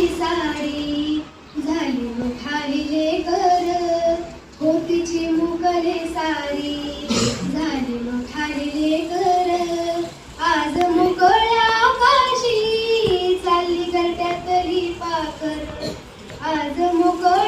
मुकली सारी झाली मोठाली कर होतीची मुकले सारी. झाली मोठाली कर आज मुकळ्या आकाशी चालली गरट्यातली पाकर आज मोकळ्या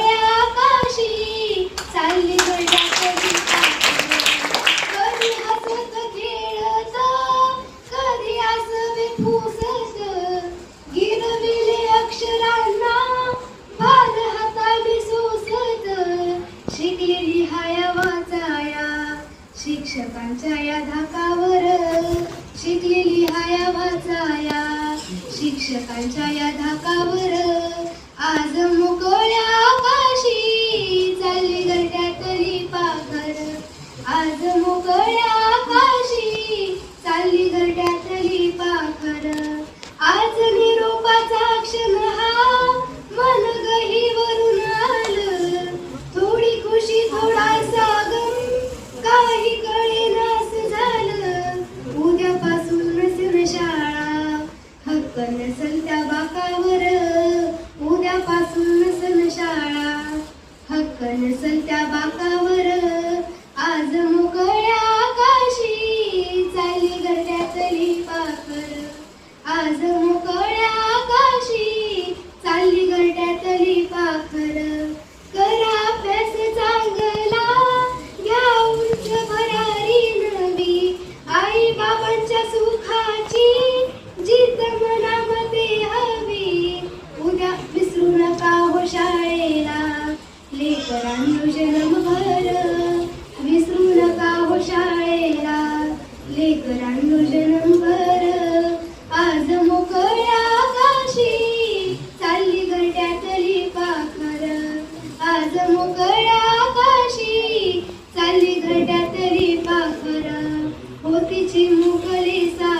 शिक्षकांच्या या धाकावर शिकलेली हाया वाचाया. शिक्षकांच्या या धाकावर आज मोकळ्या आकाशी चालली गड्यातली पाखर. आज मोकळ्या आकाशी चालली गड्यातली पाखर. हक्क नसल त्या बाकावर उद्यापासून सन शाळा. हक्क नसल त्या बाकावर आज मोकळ्या आकाशी चाली गरड्यातली पाकर आज मोकळ्या आकाशी लेकरांनो जन्मभर आज मोकळ्या आकाशी चालली गरड्यातली पाखर. आज मोकळ्या आकाशी चालली गरड्यातली पाखर. होतीची मुकली सारी